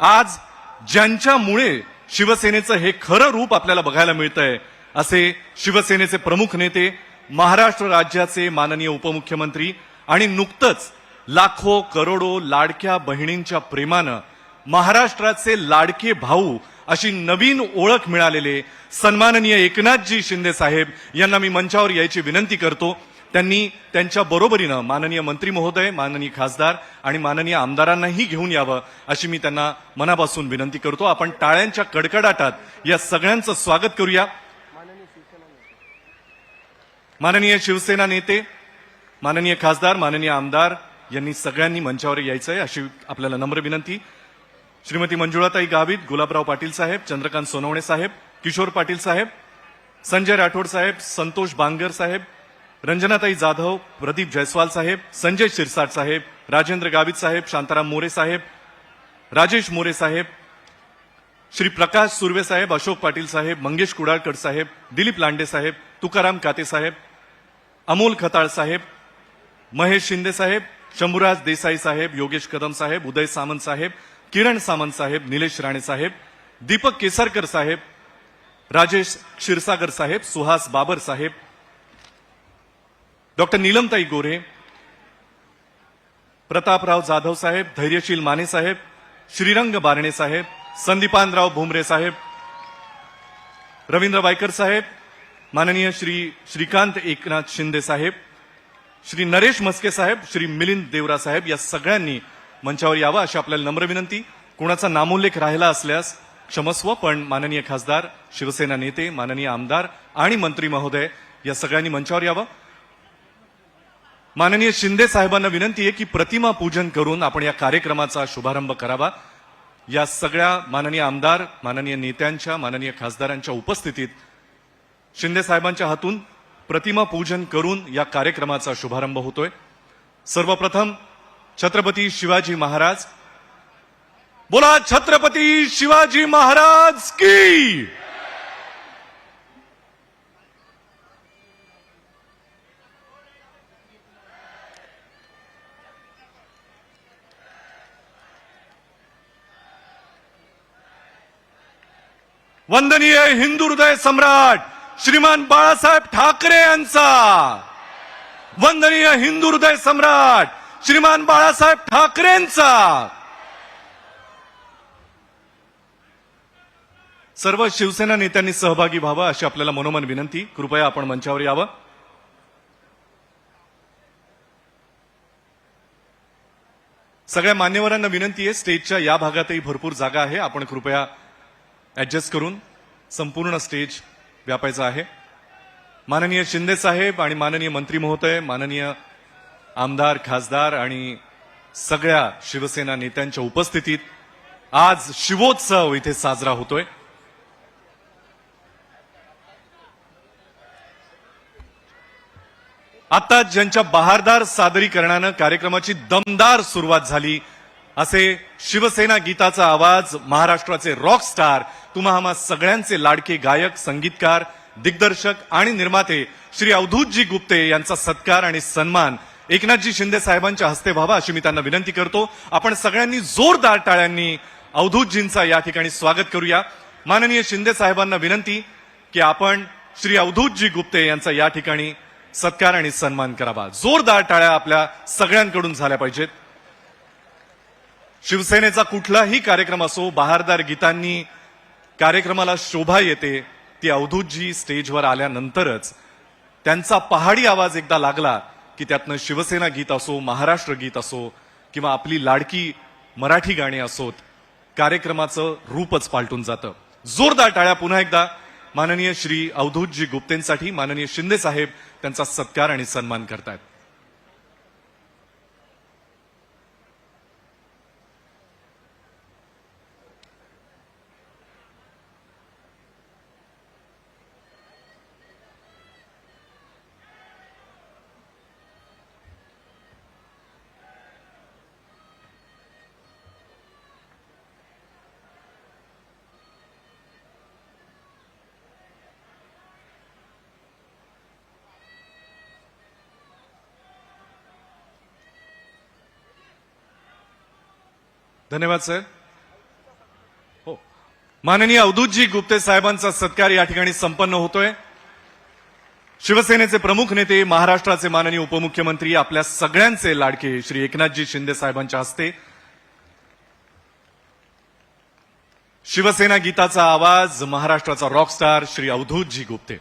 आज ज्यांच्यामुळे शिवसेनेचं हे खरं रूप आपल्याला बघायला मिळतंय असे शिवसेनेचे प्रमुख नेते महाराष्ट्र राज्याचे माननीय उपमुख्यमंत्री आणि नुकतंच लाखो करोडो लाडक्या बहिणींच्या प्रेमानं महाराष्ट्राचे लाडके भाऊ अशी नवीन ओळख मिळालेले सन्माननीय एकनाथजी शिंदे साहेब यांना मी मंचावर यायची विनंती करतो. त्यांनी त्यांच्या बरोबरीनं माननीय मंत्री महोदय माननीय खासदार आणि माननीय आमदारांनाही घेऊन यावं अशी मी त्यांना मनापासून विनंती करतो. आपण टाळ्यांच्या कडकडाटात या सगळ्यांचं स्वागत करूया. माननीय शिवसेना नेते माननीय खासदार माननीय आमदार यांनी सगळ्यांनी मंचावर यायचं आहे अशी आपल्याला नम्र विनंती. श्रीमती मंजुळाताई गावित गुलाबराव पाटील साहेब चंद्रकांत सोनवणे साहेब किशोर पाटील साहेब संजय राठोड साहेब संतोष बांगर साहेब रंजनाताई जाधव प्रदीप जयस्वाल साहेब संजय शिरसाट साहेब राजेंद्र गावित साहेब शांताराम मोरे साहेब राजेश मोरे साहेब श्री प्रकाश सुर्वे साहेब अशोक पाटील साहेब मंगेश कुडाळकर साहेब दिलीप लांडे साहेब तुकाराम काते साहेब अमोल खताळ साहेब महेश शिंदे साहेब शंभूराज देसाई साहेब योगेश कदम साहेब उदय सामंत साहेब किरण सामंत साहेब निलेश राणे साहेब दीपक केसरकर साहेब राजेश क्षीरसागर साहेब सुहास बाबर साहेब डॉक्टर नीलमताई गोरे प्रतापराव जाधव साहेब धैर्यशील माने साहेब श्रीरंग बारणे साहेब संदीपानराव भुमरे साहेब रवींद्र वायकर साहेब माननीय श्री श्रीकांत एकनाथ शिंदे साहेब श्री नरेश मस्के साहेब श्री मिलिंद देवरा साहेब या सगळ्यांनी मंचावर यावं अशी आपल्याला नम्र विनंती. कोणाचा नामोल्लेख राहिला असल्यास क्षमस्व पण माननीय खासदार शिवसेना नेते माननीय आमदार आणि मंत्री महोदय या सगळ्यांनी मंचावर यावं. माननीय शिंदे साहेबांना विनंती आहे की प्रतिमा पूजन करून आपण या कार्यक्रमाचा शुभारंभ करावा. या सगळ्या माननीय आमदार माननीय नेत्यांच्या माननीय खासदारांच्या उपस्थितीत शिंदे साहेबांच्या हातून प्रतिमा पूजन करून या कार्यक्रमाचा शुभारंभ होतोय. सर्वप्रथम छत्रपती शिवाजी महाराज. बोला छत्रपती शिवाजी महाराज की! वंदनीय हिंदू हृदय सम्राट श्रीमान बाळासाहेब ठाकरे यांचा. वंदनीय हिंदू हृदय सम्राट श्रीमान बाळासाहेब ठाकरेंचा सर्व शिवसेना नेत्यांनी सहभागी व्हावं अशी आपल्याला मनोमन विनंती. कृपया आपण मंचावर यावं. सगळ्या मान्यवरांना विनंती आहे स्टेजच्या या भागातही भरपूर जागा आहे. आपण कृपया ॲडजस्ट करून संपूर्ण स्टेज व्यापायचं आहे. माननीय शिंदे साहेब आणि माननीय मंत्री महोदय माननीय आमदार खासदार आणि सगळ्या शिवसेना नेत्यांच्या उपस्थितीत आज शिवोत्सव इथे साजरा होतोय. आता ज्यांच्या बहारदार सादरीकरणानं कार्यक्रमाची दमदार सुरुवात झाली असे शिवसेना गीताचा आवाज महाराष्ट्राचे रॉक स्टार तुम्हा आम्हा सगळ्यांचे लाडके गायक संगीतकार दिग्दर्शक आणि निर्माते श्री अवधूतजी गुप्ते यांचा सत्कार आणि सन्मान एकनाथजी शिंदे साहेबांच्या हस्ते व्हावा अशी मी त्यांना विनंती करतो. आपण सगळ्यांनी जोरदार टाळ्यांनी अवधूतजींचा या ठिकाणी स्वागत करूया. माननीय शिंदे साहेबांना विनंती की आपण श्री अवधूतजी गुप्ते यांचा या ठिकाणी सत्कार आणि सन्मान करावा. जोरदार टाळ्या आपल्या सगळ्यांकडून झाल्या पाहिजेत. शिवसेनेचा कुठलाही कार्यक्रम असो बहारदार गीतांनी कार्यक्रमाला शोभा येते ती अवधूतजी स्टेजवर आल्यानंतरच त्यांचा पहाडी आवाज एकदा लागला की त्यातनं शिवसेना गीत असो महाराष्ट्र गीत असो किंवा आपली लाडकी मराठी गाणी असोत कार्यक्रमाचं रूपच पालटून जातं. जोरदार टाळ्या पुन्हा एकदा. माननीय श्री अवधूतजी गुप्तेंसाठी माननीय शिंदे साहेब त्यांचा सत्कार आणि सन्मान करतायत. धन्यवाद सर हो. माननीय अवधूतजी गुप्ते साहेबांचा सत्कार या ठिकाणी संपन्न होतोय. शिवसेनेचे प्रमुख नेते महाराष्ट्राचे माननीय उपमुख्यमंत्री आपल्या सगळ्यांचे लाडके श्री एकनाथजी शिंदे साहेबांच्या हस्ते शिवसेना गीताचा आवाज महाराष्ट्राचा रॉकस्टार श्री अवधूतजी गुप्ते.